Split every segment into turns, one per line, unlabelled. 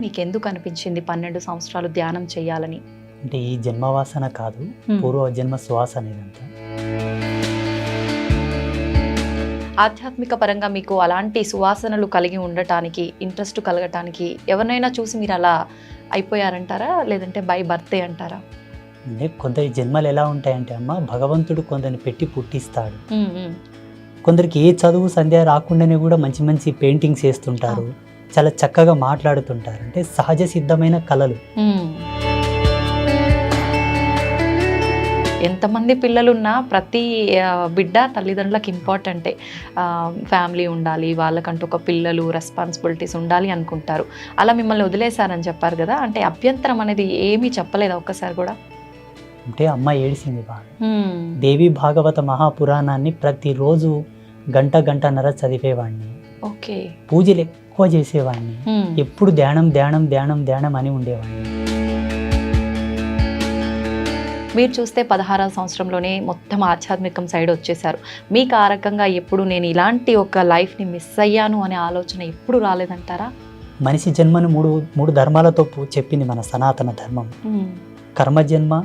మీకు ఎందుకు అనిపించింది పన్నెండు సంవత్సరాలు ధ్యానం చేయాలని
అంటే ఈ జన్మవాసన కాదు పూర్వ జన్మ శ్వాస అనేదంతా.
ఆధ్యాత్మిక పరంగా మీకు అలాంటి సువాసనలు కలిగి ఉండటానికి ఇంట్రెస్ట్ కలగటానికి ఎవరినైనా చూసి మీరు అలా అయిపోయారంటారా? లేదంటే బై బర్తే అంటారా?
అంటే కొందరి జన్మలు ఎలా ఉంటాయంటే అమ్మ భగవంతుడు కొందరిని పెట్టి పుట్టిస్తాడు. కొందరికి ఏ చదువు సంధ్య రాకుండానే కూడా మంచి మంచి పెయింటింగ్స్ వేస్తుంటారు. చాలా చక్కగా మాట్లాడుతుంటారు. అంటే సహజ సిద్ధమైన కళలు.
ఎంతమంది పిల్లలున్నా ప్రతి బిడ్డ తల్లిదండ్రులకు ఇంపార్టెంటే. ఫ్యామిలీ ఉండాలి వాళ్ళకంటూ ఒక పిల్లలు రెస్పాన్సిబిలిటీస్ ఉండాలి అనుకుంటారు. అలా మిమ్మల్ని వదిలేశారని చెప్పారు కదా అంటే అభ్యంతరం అనేది ఏమీ చెప్పలేదా ఒక్కసారి కూడా?
అంటే అమ్మ ఏడిసింది బాగా. దేవి భాగవత మహాపురాణాన్ని ప్రతిరోజు గంట గంటన్నర చదివేవాడిని.
ఓకే.
పూజలు. ఎక్కువ చేసేవాడిని. ఎప్పుడు ధ్యానం ధ్యానం ధ్యానం ధ్యానం అని ఉండేవాడిని.
మీరు చూస్తే పదహారవ సంవత్సరంలోనే మొత్తం ఆధ్యాత్మికం సైడ్ వచ్చేసారు మీకు ఆ రకంగా ఎప్పుడు నేను ఇలాంటి ఒక లైఫ్ని మిస్ అయ్యాను అనే ఆలోచన ఎప్పుడు రాలేదంటారా?
మనిషి జన్మను మూడు మూడు ధర్మాలతో చెప్పింది మన సనాతన ధర్మం. కర్మజన్మ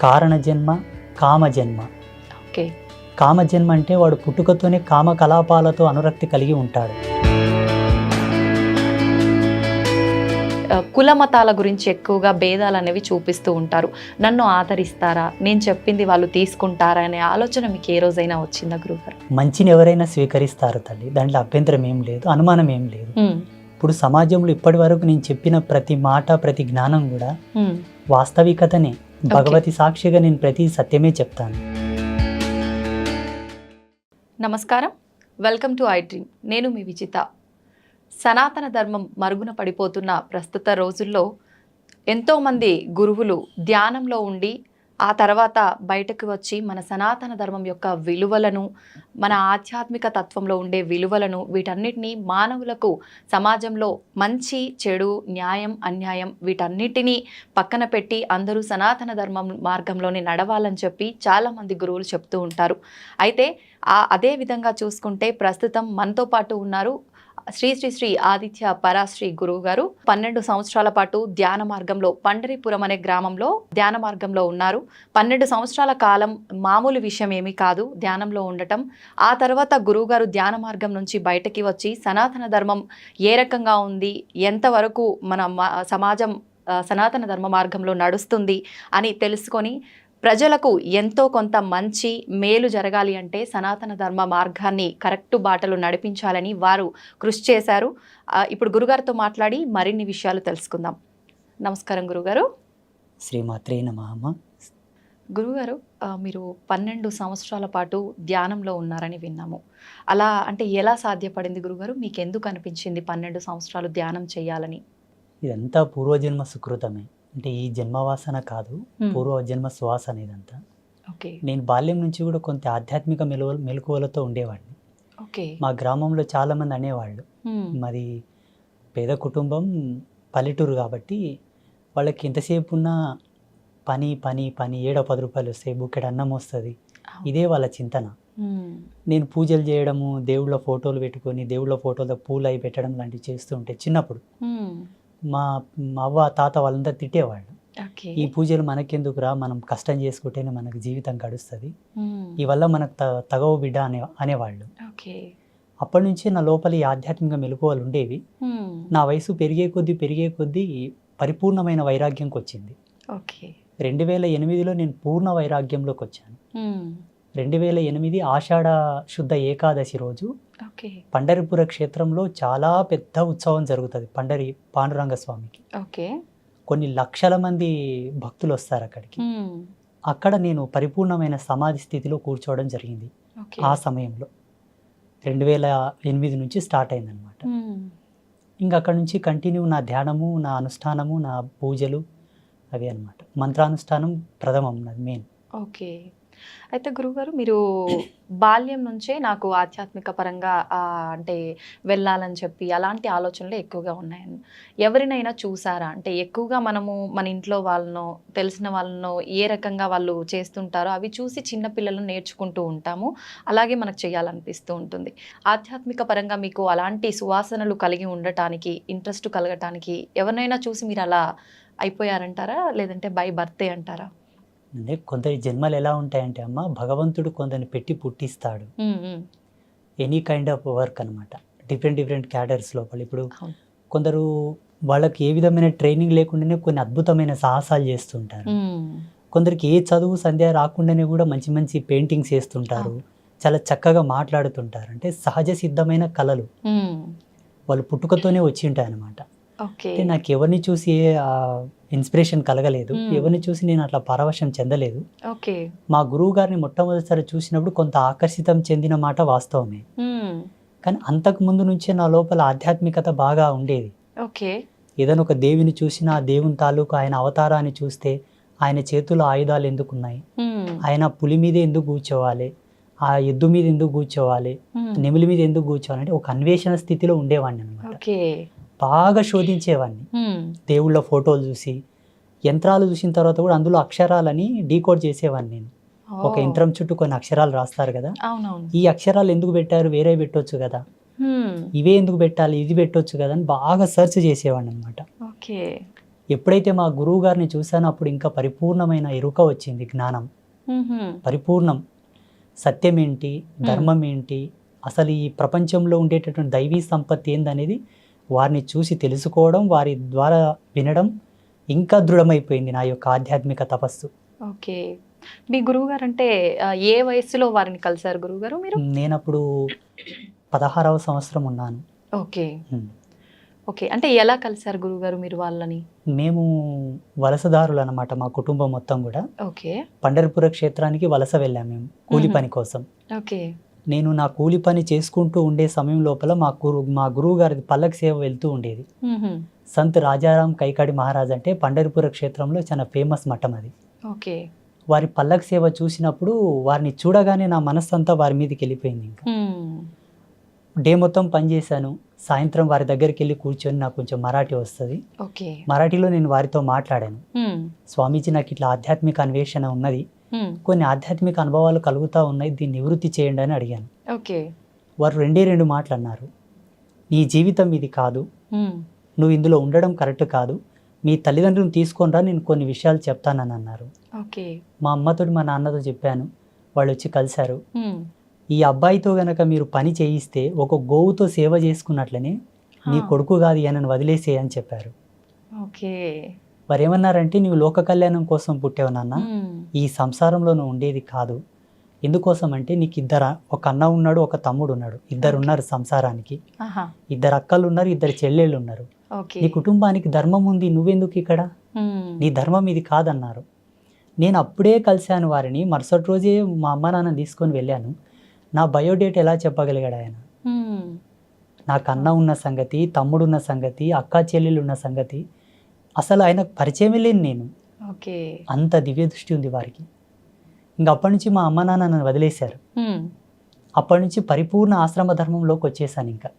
కారణ జన్మ కామ జన్మ.
ఓకే.
కామ జన్మ అంటే వాడు పుట్టుకతోనే కామ కలాపాలతో అనురక్తి కలిగి ఉంటాడు.
కుల మతాల గురించి ఎక్కువగా భేదాలు అనేవి చూపిస్తూ ఉంటారు. నన్ను ఆదరిస్తారా? నేను చెప్పింది వాళ్ళు తీసుకుంటారా? అనే ఆలోచన మీకు ఏ రోజైనా వచ్చిందా గురుగారు
మంచిని ఎవరైనా స్వీకరిస్తారు తల్లి? దాంట్లో అభ్యంతరం ఏం లేదు అనుమానం ఏం లేదు. ఇప్పుడు సమాజంలో ఇప్పటి వరకు నేను చెప్పిన ప్రతి మాట ప్రతి జ్ఞానం కూడా వాస్తవికతనే. భగవతి సాక్షిగా నేను ప్రతి సత్యమే చెప్తాను.
నమస్కారం. Welcome to iDream. నేను మీ విజిత. సనాతన ధర్మం మరుగున పడిపోతున్న ప్రస్తుత రోజుల్లో ఎంతోమంది గురువులు ధ్యానంలో ఉండి ఆ తర్వాత బయటకు వచ్చి మన సనాతన ధర్మం యొక్క విలువలను మన ఆధ్యాత్మిక తత్వంలో ఉండే విలువలను వీటన్నిటినీ మానవులకు సమాజంలో మంచి చెడు న్యాయం అన్యాయం వీటన్నిటినీ పక్కన పెట్టి అందరూ సనాతన ధర్మం మార్గంలోనే నడవాలని చెప్పి చాలామంది గురువులు చెప్తూ ఉంటారు. అయితే ఆ అదే విధంగా చూసుకుంటే ప్రస్తుతం మనతో పాటు ఉన్నారు శ్రీ శ్రీ శ్రీ ఆదిత్య పరాశ్రీ గురువు గారు పన్నెండు సంవత్సరాల పాటు ధ్యాన మార్గంలో పండరిపురం అనే గ్రామంలో ధ్యాన మార్గంలో ఉన్నారు. పన్నెండు సంవత్సరాల కాలం మామూలు విషయం ఏమీ కాదు. ధ్యానంలో ఉండటం ఆ తర్వాత గురువుగారు ధ్యాన మార్గం నుంచి బయటకి వచ్చి సనాతన ధర్మం ఏ రకంగా ఉంది ఎంతవరకు మన సమాజం సనాతన ధర్మ మార్గంలో నడుస్తుంది అని తెలుసుకొని ప్రజలకు ఎంతో కొంత మంచి మేలు జరగాలి అంటే సనాతన ధర్మ మార్గాన్ని కరెక్ట్ బాటలు నడిపించాలని వారు కృషి చేశారు. ఇప్పుడు గురుగారితో మాట్లాడి మరిన్ని విషయాలు తెలుసుకుందాం. నమస్కారం గురుగారు.
శ్రీమాత్రే నమః.
గురుగారు మీరు పన్నెండు సంవత్సరాల పాటు ధ్యానంలో ఉన్నారని విన్నాము. అలా అంటే ఎలా సాధ్యపడింది గురుగారు? మీకు ఎందుకు అనిపించింది పన్నెండు సంవత్సరాలు ధ్యానం చేయాలని?
ఇదంతా పూర్వజన్మ సుకృతమే. అంటే ఈ జన్మవాసన కాదు పూర్వజన్మ శ్వాస అనేదంతా.
ఓకే.
నేను బాల్యం నుంచి కూడా కొంత ఆధ్యాత్మిక మెలువ మెలకువలతో ఉండేవాడిని. మా గ్రామంలో చాలామంది అనేవాళ్ళు. మాది పేద కుటుంబం పల్లెటూరు కాబట్టి వాళ్ళకి ఎంతసేపు ఉన్నా పని పని పని ఏడో పది రూపాయలు వస్తాయి బుక్కెడు అన్నం వస్తుంది. ఇదే వాళ్ళ చింతన. నేను పూజలు చేయడము దేవుళ్ళ ఫోటోలు పెట్టుకొని దేవుళ్ళ ఫోటోలో పూలు అవి పెట్టడం లాంటివి చేస్తూ ఉంటే చిన్నప్పుడు మా అవ్వ తాత వాళ్ళంతా తిట్టేవాళ్ళు. ఈ పూజలు మనకెందుకురా? మనం కష్టం చేసుకుంటేనే మనకు జీవితం గడుస్తుంది. ఈ వల్ల మనకు తగవు బిడ్డ అనే అనేవాళ్ళు. అప్పటి నుంచి నా లోపల ఈ ఆధ్యాత్మిక మెలకువలు ఉండేవి. నా వయసు పెరిగే కొద్దీ పెరిగే కొద్దీ పరిపూర్ణమైన వైరాగ్యంకి వచ్చింది
ఓకే.
రెండు వేల ఎనిమిదిలో నేను పూర్ణ వైరాగ్యంలోకి వచ్చాను రెండు వేల ఎనిమిది ఆషాఢ శుద్ధ ఏకాదశి రోజు పండరిపుర క్షేత్రంలో చాలా పెద్ద ఉత్సవం జరుగుతుంది పండరి పాండురంగ స్వామికి.
ఓకే.
కొన్ని లక్షల మంది భక్తులు వస్తారు అక్కడికి. అక్కడ నేను పరిపూర్ణమైన సమాధి స్థితిలో కూర్చోవడం జరిగింది ఆ సమయంలో. రెండు వేల ఎనిమిది నుంచి స్టార్ట్ అయిందనమాట ఇంకా అక్కడ నుంచి కంటిన్యూ నా ధ్యానము నా అనుష్ఠానము నా పూజలు అవి అన్నమాట. మంత్రానుష్ఠానం ప్రథమం నాది మెయిన్.
ఓకే. అయితే గురుగారు మీరు బాల్యం నుంచే నాకు ఆధ్యాత్మిక పరంగా అంటే వెళ్ళాలని చెప్పి అలాంటి ఆలోచనలు ఎక్కువగా ఉన్నాయని ఎవరినైనా చూసారా? అంటే ఎక్కువగా మనము మన ఇంట్లో వాళ్ళనో తెలిసిన వాళ్ళనో ఏ రకంగా వాళ్ళు చేస్తుంటారో అవి చూసి చిన్నపిల్లలను నేర్చుకుంటూ ఉంటాము. అలాగే మనకు చేయాలనిపిస్తూ ఉంటుంది. ఆధ్యాత్మిక పరంగా మీకు అలాంటి సువాసనలు కలిగి ఉండటానికి ఇంట్రెస్ట్ కలగటానికి ఎవరినైనా చూసి మీరు అలా అయిపోయారంటారా? లేదంటే బై బర్త్డే అంటారా?
అంటే కొందరి జన్మలు ఎలా ఉంటాయంటే అమ్మ భగవంతుడు కొందరిని పెట్టి పుట్టిస్తాడు. ఎనీ కైండ్ ఆఫ్ వర్క్ అనమాట డిఫరెంట్ డిఫరెంట్ క్యాడర్స్ లోపల. ఇప్పుడు. కొందరు వాళ్ళకి ఏ విధమైన ట్రైనింగ్ లేకుండానే కొన్ని అద్భుతమైన సాహసాలు చేస్తుంటారు. కొందరికి ఏ చదువు సంధ్య రాకుండానే కూడా మంచి మంచి పెయింటింగ్స్ వేస్తుంటారు చాలా చక్కగా మాట్లాడుతుంటారు. అంటే సహజ సిద్ధమైన కళలు. వాళ్ళు పుట్టుకతోనే వచ్చి ఉంటాయి అనమాట అంటే నాకు ఎవరిని చూసి ఇన్స్పిరేషన్ కలగలేదు.
Hmm.
ఎవరిని చూసి నేను అట్లా పరవశం చెందలేదు.
ఓకే.
మా గురువు గారిని మొట్టమొదటిసారి చూసినప్పుడు కొంత ఆకర్షితం చెందిన మాట వాస్తవమే.
ఉమ్.
కానీ అంతకు ముందు నుంచే నా లోపల ఆధ్యాత్మికత బాగా ఉండేది.
ఓకే.
ఏదైనా ఒక దేవిని చూసినా ఆ దేవుని తాలూకు ఆయన అవతారాన్ని చూస్తే ఆయన చేతుల్లో ఆయుధాలు ఎందుకున్నాయి
ఉమ్.
ఆయన పులి మీద ఎందుకు కూర్చోవాలి? ఆ ఎద్దు మీద ఎందుకు కూర్చోవాలి. నెమిలి మీద ఎందుకు కూర్చోవాలి? అంటే ఒక అన్వేషణ స్థితిలో ఉండేవాడిని అనమాట బాగా శోధించేవాడిని. దేవుళ్ళ ఫోటోలు చూసి యంత్రాలు చూసిన తర్వాత కూడా అందులో అక్షరాలని డీకోడ్ చేసేవాడిని నేను. ఒక. యంత్రం చుట్టూ కొన్ని అక్షరాలు రాస్తారు కదా. ఈ అక్షరాలు ఎందుకు పెట్టారు? వేరే పెట్టొచ్చు కదా. ఇవే ఎందుకు పెట్టాలి? ఇది పెట్టొచ్చు కదా అని బాగా సెర్చ్ చేసేవాడిని అనమాట ఎప్పుడైతే మా గురువు గారిని చూసానో అప్పుడు ఇంకా పరిపూర్ణమైన ఎరుక వచ్చింది జ్ఞానం. పరిపూర్ణం. సత్యం ఏంటి ధర్మం ఏంటి అసలు ఈ ప్రపంచంలో ఉండేటటువంటి దైవీ సంపత్తి ఏందనేది వారిని చూసి తెలుసుకోవడం వారి ద్వారా వినడం ఇంకా దృఢమైపోయింది నా యొక్క ఆధ్యాత్మిక తపస్సు.
ఓకే. మీ గురువు గారు అంటే ఏ వయసులో వారిని కలిశారు గురువు గారు మీరు?
నేను అప్పుడు పదహారవ సంవత్సరం ఉన్నాను.
ఓకే. ఓకే. అంటే ఎలా కలిశారు గురువు గారు మీరు వాళ్ళని?
మేము వలసదారులు అనమాట మా కుటుంబం మొత్తం కూడా.
ఓకే.
పండరిపుర క్షేత్రానికి వలస వెళ్ళాం మేము కూలి. పని కోసం.
ఓకే.
నేను నా కూలి పని చేసుకుంటూ ఉండే సమయం లోపల మా గురు మా గురువు గారి పల్లకి సేవ వెళ్తూ ఉండేది. సంత్ రాజారాం కైకాడి మహారాజ్ అంటే పండరిపుర క్షేత్రంలో చాలా ఫేమస్ మఠం అది
ఓకే
వారి పల్లకి సేవ చూసినప్పుడు వారిని చూడగానే నా మనస్సంతా వారి మీదకి వెళ్ళిపోయింది ఇంకా. డే మొత్తం పనిచేశాను సాయంత్రం వారి దగ్గరికి వెళ్ళి కూర్చొని నాకు కొంచెం మరాఠీ వస్తుంది మరాఠీలో నేను వారితో మాట్లాడాను. స్వామీజీ నాకు ఇట్లా ఆధ్యాత్మిక అన్వేషణ ఉన్నది. కొన్ని ఆధ్యాత్మిక అనుభవాలు కలుగుతూ ఉన్నాయి దీన్ని నివృత్తి చేయండి అని అడిగాను.
ఓకే
వారు రెండే రెండు మాటలు అన్నారు. నీ జీవితం ఇది కాదు.
ఉమ్.
నువ్వు ఇందులో ఉండడం కరెక్ట్ కాదు. మీ తల్లిదండ్రులను తీసుకొని రా నేను కొన్ని విషయాలు చెప్తానని అన్నారు.
ఓకే
మా అమ్మతో మా నాన్నతో చెప్పాను. వాళ్ళు వచ్చి కలిశారు.
ఉమ్.
ఈ అబ్బాయితో గనక మీరు పని చేయిస్తే ఒక గోవుతో సేవ చేసుకున్నట్లనే నీ. కొడుకు కాదు అని చెప్పారు.
ఓకే
వారు ఏమన్నారంటే నువ్వు లోక కళ్యాణం కోసం పుట్టావు నాన్న. ఈ సంసారంలో నువ్వు ఉండేది కాదు. ఎందుకోసం అంటే నీకు ఇద్దరు ఒక అన్న ఉన్నాడు ఒక తమ్ముడు ఉన్నాడు. ఇద్దరు ఉన్నారు సంసారానికి. ఇద్దరు అక్కలు ఉన్నారు ఇద్దరు చెల్లెళ్ళు ఉన్నారు. నీ కుటుంబానికి ధర్మం ఉంది నువ్వెందుకు ఇక్కడ. నీ ధర్మం ఇది కాదన్నారు. నేను అప్పుడే కలిశాను వారిని మరుసటి రోజే మా అమ్మ నాన్న తీసుకొని వెళ్ళాను. నా బయోడేట్ ఎలా చెప్పగలిగాడు ఆయన. నాకు అన్న ఉన్న సంగతి తమ్ముడు ఉన్న సంగతి అక్క చెల్లెలు ఉన్న సంగతి అసలు ఆయనకు పరిచయమే లేను నేను.
ఓకే.
అంత దివ్య దృష్టి ఉంది వారికి. ఇంకా అప్పటి నుంచి మా అమ్మ నాన్న నన్ను వదిలేశారు. అప్పటి నుంచి పరిపూర్ణ ఆశ్రమ ధర్మంలోకి వచ్చేసాను ఇంకా.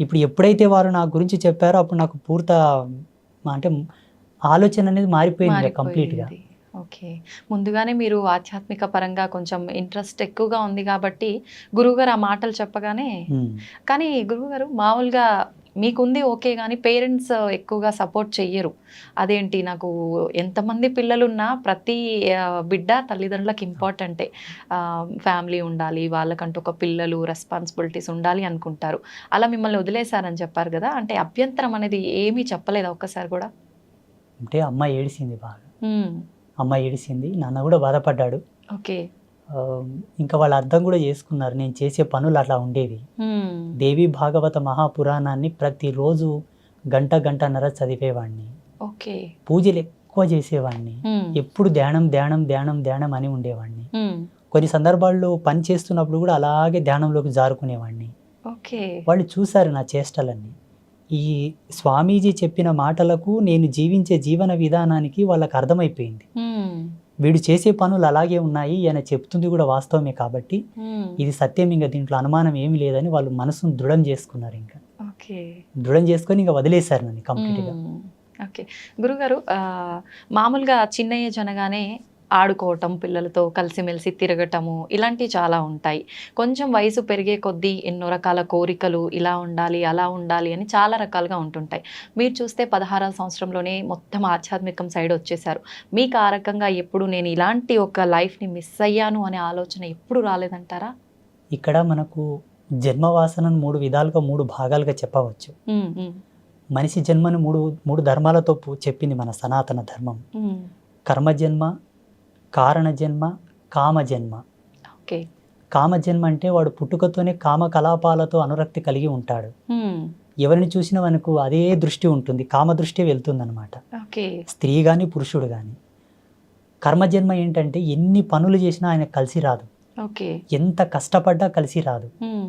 ఇప్పుడు ఎప్పుడైతే వారు నా గురించి చెప్పారో అప్పుడు నాకు పూర్త అంటే ఆలోచన అనేది మారిపోయింది కంప్లీట్గా.
ఓకే. ముందుగానే మీరు ఆధ్యాత్మిక పరంగా కొంచెం ఇంట్రెస్ట్ ఎక్కువగా ఉంది కాబట్టి గురువుగారు ఆ మాటలు చెప్పగానే కానీ గురువుగారు మామూలుగా మీకుంది ఓకే కానీ పేరెంట్స్ ఎక్కువగా సపోర్ట్ చెయ్యరు. అదేంటి నాకు ఎంతమంది పిల్లలున్నా ప్రతి బిడ్డ తల్లిదండ్రులకు ఇంపార్టెంటే. ఫ్యామిలీ ఉండాలి వాళ్ళకంటూ ఒక పిల్లలు రెస్పాన్సిబిలిటీస్ ఉండాలి అనుకుంటారు. అలా మిమ్మల్ని వదిలేశారని చెప్పారు కదా అంటే అభ్యంతరం అనేది ఏమీ చెప్పలేదా ఒక్కసారి కూడా?
అంటే అమ్మ ఏడిసింది బాగా.
ఉమ్,
అమ్మ ఏడిసింది నాన్న కూడా బాధపడ్డాడు.
ఓకే.
ఇంకా వాళ్ళు అర్థం కూడా చేసుకున్నారు. నేను చేసే పనులు అట్లా ఉండేవి. దేవి భాగవత మహాపురాణాన్ని ప్రతిరోజు గంట గంటన్నర చదివేవాడిని
ఓకే.
పూజలు ఎక్కువ చేసేవాడిని ఎప్పుడు ధ్యానం ధ్యానం ధ్యానం ధ్యానం అని ఉండేవాడిని కొన్ని సందర్భాల్లో పని చేస్తున్నప్పుడు కూడా అలాగే ధ్యానంలోకి జారుకునేవాడిని వాళ్ళు చూశారు నా చేష్టలన్నీ. ఈ స్వామీజీ చెప్పిన మాటలకు నేను జీవించే జీవన విధానానికి వాళ్ళకి అర్థమైపోయింది. వీడు చేసే పనులు అలాగే ఉన్నాయి ఈయన చెప్తుంది కూడా వాస్తవమే కాబట్టి
మ్మ్.
ఇది సత్యం. ఇంకా దీంట్లో అనుమానం ఏమీ లేదని వాళ్ళు మనసును దృఢం చేసుకున్నారు ఇంకా. దృఢం చేసుకొని ఇంకా వదిలేశారు నన్ను కంప్లీట్గా.
మ్మ్. ఓకే. గురుగారు మామూలుగా చిన్న ఏజ్ అనగానే ఆడుకోవటం పిల్లలతో కలిసిమెలిసి తిరగటము ఇలాంటివి చాలా ఉంటాయి. కొంచెం వయసు పెరిగే కొద్దీ ఎన్నో రకాల కోరికలు ఇలా ఉండాలి అలా ఉండాలి అని చాలా రకాలుగా ఉంటుంటాయి. మీరు చూస్తే పదహారవ సంవత్సరంలోనే మొత్తం ఆధ్యాత్మికం సైడ్ వచ్చేసారు. మీకు ఆ రకంగా ఎప్పుడు నేను ఇలాంటి ఒక లైఫ్ని మిస్ అయ్యాను అనే ఆలోచన ఎప్పుడు రాలేదంటారా?
ఇక్కడ మనకు జన్మవాసనను మూడు విధాలుగా మూడు భాగాలుగా చెప్పవచ్చు. మనిషి జన్మను మూడు మూడు ధర్మాలతో చెప్పింది మన సనాతన ధర్మం. కర్మజన్మ కారణ జన్మ కామ జన్మ
ఓకే.
కామ జన్మ అంటే వాడు పుట్టుకతోనే కామ కలాపాలతో అనురక్తి కలిగి ఉంటాడు. ఎవరిని చూసినా మనకు అదే దృష్టి ఉంటుంది కామ దృష్టి వెళ్తుందన్నమాట స్త్రీ కానీ పురుషుడు కానీ కర్మజన్మ ఏంటంటే ఎన్ని పనులు చేసినా ఆయన కలిసి రాదు. ఎంత కష్టపడ్డా కలిసి రాదు.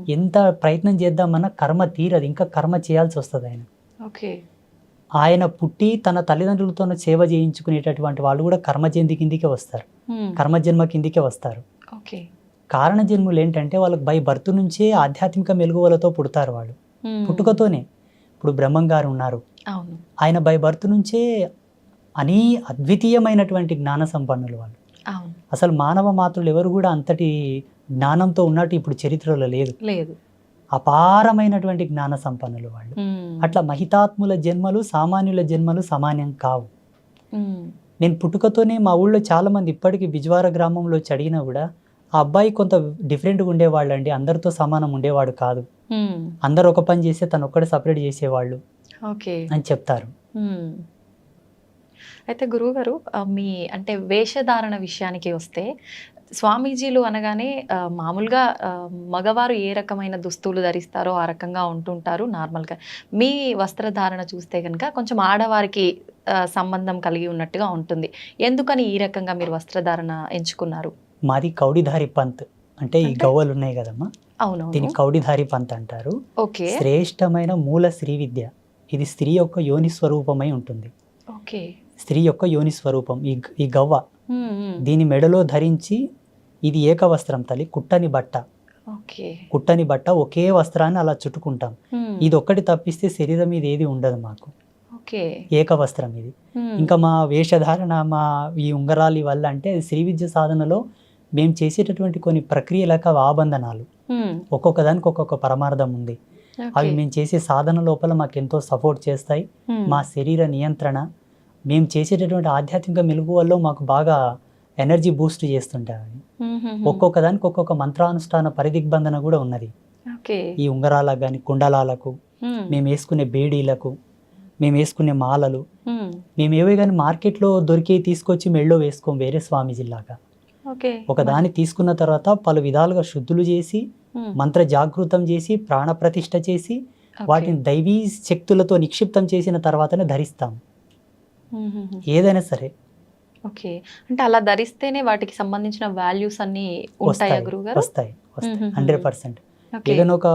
ఎంత ప్రయత్నం చేద్దామన్నా కర్మ తీరదు ఇంకా కర్మ చేయాల్సి వస్తుంది ఆయన. ఆయన పుట్టి తన తల్లిదండ్రులతో సేవ చేయించుకునేటటువంటి వాళ్ళు కూడా కర్మజన్మ కిందికే వస్తారు. కర్మజన్మ కిందికే వస్తారు. కారణ జన్ములు ఏంటంటే వాళ్ళకి బై బర్త్ నుంచే ఆధ్యాత్మిక మెలుగువలతో పుడతారు వాళ్ళు.
మ్మ్.
పుట్టుకతోనే. ఇప్పుడు బ్రహ్మం గారు ఉన్నారు ఆయన బై బర్త్ నుంచే అనీ అద్వితీయమైనటువంటి జ్ఞాన సంపన్నులు వాళ్ళు. అసలు మానవ మాతృలు ఎవరు కూడా అంతటి జ్ఞానంతో ఉన్నట్టు ఇప్పుడు చరిత్రలో లేదు.
లేదు.
అపారమైనటువంటి జ్ఞాన సంపన్నులు వాళ్ళు. అట్లా మహితాత్ముల జన్మలు సామాన్యుల జన్మలు సమానం కావు. నేను పుట్టుకతోనే మా ఊళ్ళో చాలా మంది ఇప్పటికీ బిజ్వార గ్రామంలో వచ్చి అడిగినా కూడా ఆ అబ్బాయి కొంత డిఫరెంట్గా ఉండేవాళ్ళు అండి అందరితో సమానం ఉండేవాడు కాదు. అందరు ఒక పని చేస్తే తను ఒక్కడే సపరేట్ చేసేవాళ్ళు
ఓకే
అని చెప్తారు.
అయితే గురువుగారు మీ అంటే వేషధారణ విషయానికి వస్తే స్వామీజీలు అనగానే మామూలుగా మగవారు ఏ రకమైన దుస్తులు ధరిస్తారో ఆ రకంగా ఉంటుంటారు నార్మల్గా. మీ వస్త్రధారణ చూస్తే కనుక కొంచెం ఆడవారికి సంబంధం కలిగి ఉన్నట్టుగా ఉంటుంది. ఎందుకని ఈ రకంగా మీరు వస్త్రధారణ ఎంచుకున్నారు?
మాది కౌడిధారి పంత్. అంటే ఈ? గవ్వలు ఉన్నాయి కదమ్మా? దీని
అవునవును
కౌడిధారి పంత్ అంటారు.
ఓకే.
శ్రేష్టమైన మూల శ్రీ విద్య. ఇది స్త్రీ యొక్క యోని స్వరూపమై ఉంటుంది.
ఓకే.
స్త్రీ యొక్క యోని స్వరూపం. ఈ ఈ గవ్వ. దీని మెడలో ధరించి ఇది ఏకవస్త్రం తల్లి కుట్టని బట్ట కుట్టని బట్ట ఒకే వస్త్రాన్ని అలా చుట్టుకుంటాం. ఇది ఒక్కటి తప్పిస్తే శరీరం మీద ఏది ఉండదు మాకు ఏకవస్త్రం ఇది. ఇంకా మా వేషధారణ మా ఈ ఉంగరాలి వల్ల అంటే శ్రీ విద్య సాధనలో మేము చేసేటటువంటి కొన్ని ప్రక్రియలకు ఆబంధనాలు. ఒక్కొక్క దానికి ఒక్కొక్క పరమార్థం ఉంది అవి. మేము చేసే సాధన లోపల మాకు ఎంతో సపోర్ట్ చేస్తాయి. మా శరీర నియంత్రణ మేము చేసేటటువంటి ఆధ్యాత్మిక మెలుగువల్లో మాకు బాగా ఎనర్జీ బూస్ట్ చేస్తుంటాయి ఒక్కొక్క దానికి ఒక్కొక్క మంత్రానుష్ఠాన పరిదిగ్బంధన కూడా ఉన్నది ఈ ఉంగరాలకు కానీ కుండలాలకు
మ్మ్.
వేసుకునే బేడీలకు మేము వేసుకునే మాలలు
మ్మ్.
ఏవే కానీ మార్కెట్లో దొరికి తీసుకొచ్చి మెళ్ళో వేసుకోం వేరే స్వామీజీలాగా ఒక దాన్ని తీసుకున్న తర్వాత పలు విధాలుగా శుద్ధులు చేసి. మంత్ర జాగృతం చేసి ప్రాణ ప్రతిష్ఠ చేసి. వాటిని దైవీ శక్తులతో నిక్షిప్తం చేసిన తర్వాతనే ధరిస్తాం. ఏదైనా సరే.
ఓకే. అంటే అలా ధరిస్తేనే వాటికి సంబంధించిన వాల్యూస్ అన్ని ఉంటాయా
వస్తాయి వస్తాయి. Hundred percent. ఏదైనా ఒక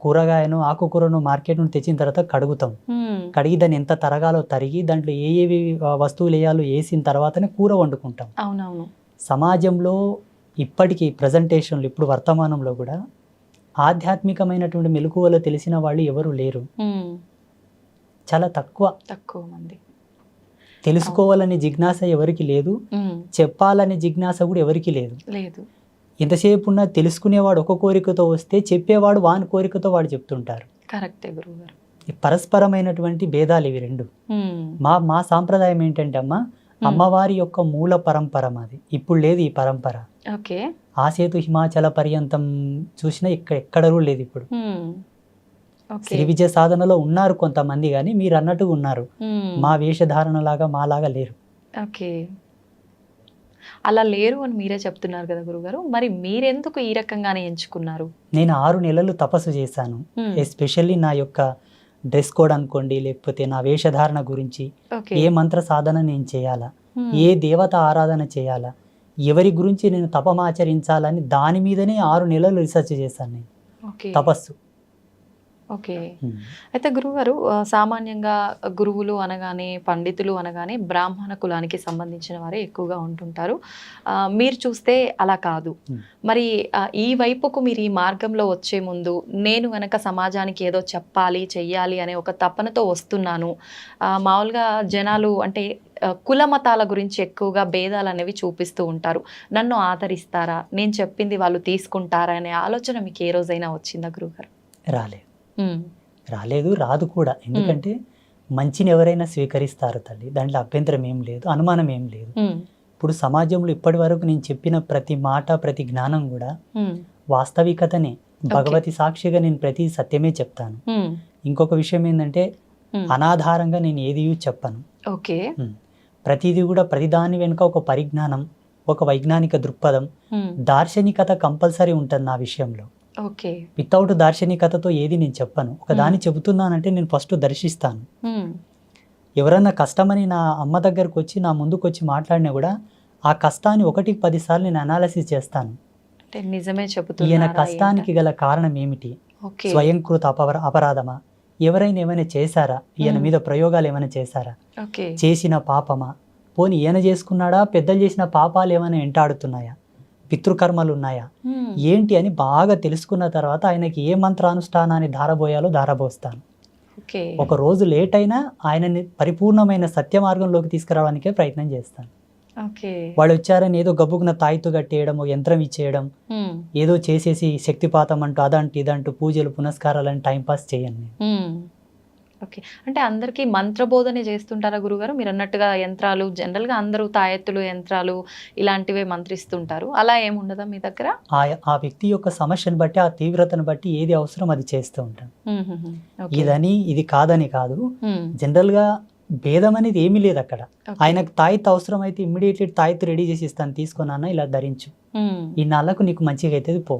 కూరగాయను ఆకుకూరను మార్కెట్ నుండి తెచ్చిన తర్వాత కడుగుతాం. కడిగి దాన్ని ఎంత తరగాలో తరిగి దాంట్లో ఏ ఏవి వస్తువులు వేయాలో వేసిన తర్వాతనే కూర వండుకుంటాం.
అవునవును.
సమాజంలో ఇప్పటికీ ప్రజెంటేషన్లు ఇప్పుడు వర్తమానంలో కూడా ఆధ్యాత్మికమైనటువంటి మెలకువలు తెలిసిన వాళ్ళు ఎవరు లేరు. చాలా తక్కువ.
తక్కువ మంది.
తెలుసుకోవాలనే జిజ్ఞాస ఎవరికి లేదు. చెప్పాలనే జిజ్ఞాస కూడా ఎవరికి లేదు?
లేదు.
ఎంతసేపు ఉన్నా తెలుసుకునేవాడు ఒక కోరికతో వస్తే చెప్పేవాడు వాని కోరికతో వాడు చెప్తుంటారు.
కరెక్టే గురువు గారు
ఈ పరస్పరమైనటువంటి భేదాలు ఇవి రెండు. మా మా సాంప్రదాయం ఏంటంటే అమ్మ అమ్మవారి యొక్క మూల పరంపర మాది. ఇప్పుడు లేదు ఈ పరంపర.
ఓకే.
ఆ సేతు హిమాచల పర్యంతం చూసినా ఇక్కడ ఎక్కడరూ లేదు ఇప్పుడు. శ్రీ విజయ సాధనలో ఉన్నారు కొంతమంది కానీ మీరు అన్నట్టుగా ఉన్నారు.
మ్మ్.
మా వేషధారణలాగా మాలాగా లేరు.
ఓకే అలా లేరు అని మీరే చెప్తున్నారు కదా గురుగారు. మరి మీరెందుకు ఈ రకంగానే ఎంచుకున్నారు?
నేను ఆరు నెలలు తపస్సు చేశాను. ఎస్పెషల్లీ నా యొక్క డ్రెస్ కోడ్ అనుకోండి లేకపోతే నా వేషధారణ గురించి ఏ మంత్ర సాధన నేను చేయాలా?
మ్మ్.
ఏ దేవత ఆరాధన చేయాలా? ఎవరి గురించి నేను తపమాచరించాలని దాని మీదనే ఆరు నెలలు రీసెర్చ్ చేశాను నేను. తపస్సు.
ఓకే. అయితే గురువుగారు ఆ, సామాన్యంగా గురువులు అనగానే పండితులు అనగానే బ్రాహ్మణ కులానికి సంబంధించిన వారే ఎక్కువగా ఉంటుంటారు. మీరు చూస్తే అలా కాదు. మరి ఈ వైపుకు మీరు ఈ మార్గంలో వచ్చే ముందు నేను గనక సమాజానికి ఏదో చెప్పాలి చెయ్యాలి అనే ఒక తపనతో వస్తున్నాను. మామూలుగా జనాలు అంటే కుల మతాల గురించి ఎక్కువగా భేదాలు అనేవి చూపిస్తూ ఉంటారు. నన్ను ఆదరిస్తారా? నేను చెప్పింది వాళ్ళు తీసుకుంటారా? అనే ఆలోచన మీకు ఏ రోజైనా వచ్చిందా గురుగారు
రాలేదు. రాలేదు రాదు కూడా. ఎందుకంటే మంచిని ఎవరైనా స్వీకరిస్తారు తల్లి. దాంట్లో అభ్యంతరం ఏం లేదు అనుమానం ఏం లేదు. ఇప్పుడు సమాజంలో ఇప్పటి వరకు నేను చెప్పిన ప్రతి మాట ప్రతి జ్ఞానం కూడా వాస్తవికతనే. భగవతి సాక్షిగా నేను ప్రతి సత్యమే చెప్తాను. ఇంకొక విషయం ఏంటంటే అనాధారంగా నేను ఏది చెప్పను.
ఓకే.
ప్రతిదీ కూడా ప్రతిదాని వెనుక ఒక పరిజ్ఞానం ఒక వైజ్ఞానిక దృక్పథం దార్శనికత కంపల్సరీ ఉంటుంది నా విషయంలో.
ఓకే.
వితౌట్ దార్శనికతతో ఏది నేను చెప్పను. ఒక దాన్ని చెబుతున్నానంటే నేను ఫస్ట్ దర్శిస్తాను. ఎవరన్నా కష్టమని నా అమ్మ దగ్గరకు వచ్చి నా ముందుకు వచ్చి మాట్లాడినా కూడా ఆ కష్టాన్ని ఒకటికి పదిసార్లు నేను అనాలసిస్ చేస్తాను.
అంటే నిజమే
ఈయన కష్టానికి గల కారణం ఏమిటి? స్వయంకృత అపర అపరాధమా? ఎవరైనా ఏమైనా చేశారా? ఈయన
Hmm.
మీద ప్రయోగాలు ఏమైనా చేశారా? చేసిన పాపమా? పోని ఈయన చేసుకున్నాడా? పెద్దలు చేసిన పాపాలు ఏమైనా వెంటాడుతున్నాయా? పితృకర్మలు ఉన్నాయా. ఏంటి అని బాగా తెలుసుకున్న తర్వాత ఆయనకి ఏ మంత్రానుష్ఠానాన్ని ధారబోయాలో ధారబోస్తాను ఒక రోజు లేట్ అయినా ఆయనని పరిపూర్ణమైన సత్య మార్గంలోకి తీసుకురావడానికే ప్రయత్నం చేస్తాను వాళ్ళు వచ్చారని ఏదో గబ్బుకున్న తాయితో కట్టేయడం యంత్రం ఇచ్చేయడం. ఏదో చేసేసి శక్తిపాతం అంటూ అదంటూ ఇదంటూ పూజలు పునస్కారాలు అని టైంపాస్
Hmm. ఓకే అంటే అందరికీ మంత్రబోధనే చేస్తుంటారా గురుగారు? మీరు అన్నట్టుగా యంత్రాలు జనరల్గా అందరూ తాయెత్తులు యంత్రాలు ఇలాంటివే మంత్రిస్తుంటారు. అలా ఏముండదా మీ దగ్గర?
ఆ ఆ వ్యక్తి యొక్క సమస్యను బట్టి ఆ తీవ్రతను బట్టి ఏది అవసరం అది చేస్తూ ఉంటాను. ఇదని ఇది కాదని కాదు. జనరల్గా భేదం అనేది ఏమీ లేదు అక్కడ. ఆయనకు తాయిత్ అవసరం అయితే ఇమ్మీడియట్లీ తాయిత్ రెడీ చేసి ఇస్తాను తీసుకున్నానా ఇలా ధరించు. ఈ నాళ్ళకు నీకు మంచిగా అవుతుంది పో.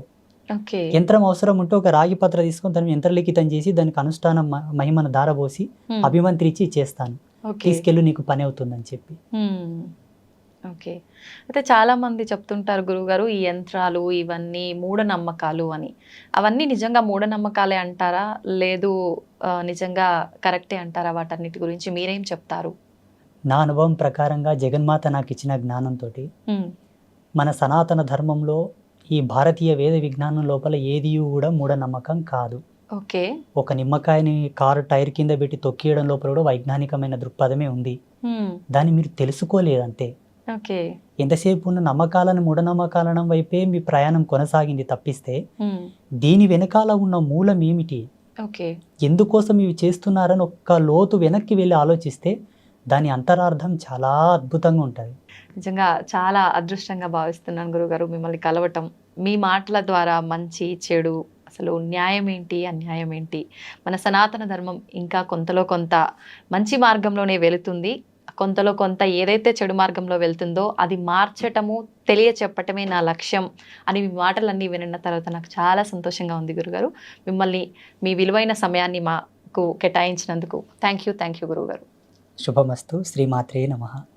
యంత్రం అవసరం ఉంటే ఒక రాగి పత్ర తీసుకొని దాన్ని యంత్రలిఖితం చేసి దానికి అనుష్ఠానం మహిమను దారబోసి. అభిమంత్రించి ఇచ్చేస్తాను
ఓకే.
తీసుకెళ్ళి నీకు పని అవుతుందని చెప్పి.
ఓకే. అయితే చాలా మంది చెప్తుంటారు గురుగారు ఈ యంత్రాలు ఇవన్నీ మూఢనమ్మకాలు అని. అవన్నీ నిజంగా మూఢనమ్మకాలే అంటారా? లేదు నిజంగా కరెక్టే అంటారా? వాటన్నిటి గురించి మీరేం చెప్తారు?
నా అనుభవం ప్రకారంగా జగన్మాత నాకు ఇచ్చిన జ్ఞానంతో. మన సనాతన ధర్మంలో ఈ భారతీయ వేద విజ్ఞానం లోపల ఏది కూడా మూఢనమ్మకం కాదు.
ఓకే.
ఒక నిమ్మకాయని కారు టైర్ కింద పెట్టి తొక్కియడం లోపల కూడా వైజ్ఞానికమైన దృక్పథమే ఉంది. దాన్ని మీరు తెలుసుకోలేదంతే.
ఓకే.
ఎంతసేపు ఉన్న నమ్మకాలను మూఢనమ్మకాలను వైపే మీ ప్రయాణం కొనసాగింది తప్పిస్తే. దీని వెనకాల ఉన్న మూలం ఏమిటి? ఎందుకోసం ఇవి చేస్తున్నారని ఒక్క లోతు వెనక్కి వెళ్ళి ఆలోచిస్తే దాని అంతరార్థం చాలా అద్భుతంగా ఉంటుంది.
నిజంగా చాలా అదృష్టంగా భావిస్తున్నాను గురుగారు మిమ్మల్ని కలవటం. మీ మాటల ద్వారా మంచి చెడు అసలు న్యాయం ఏంటి అన్యాయం ఏంటి? మన సనాతన ధర్మం ఇంకా కొంతలో కొంత మంచి మార్గంలోనే వెళుతుంది. కొంతలో కొంత ఏదైతే చెడు మార్గంలో వెళ్తుందో అది మార్చటము తెలియచెప్పటమే నా లక్ష్యం అని మీ మాటలన్నీ వినిన తర్వాత నాకు చాలా సంతోషంగా ఉంది గురుగారు. మిమ్మల్ని మీ విలువైన సమయాన్ని మాకు కేటాయించినందుకు థ్యాంక్ యూ థ్యాంక్ యూ గురువుగారు
శుభమస్తు. శ్రీమాత్రే నమః.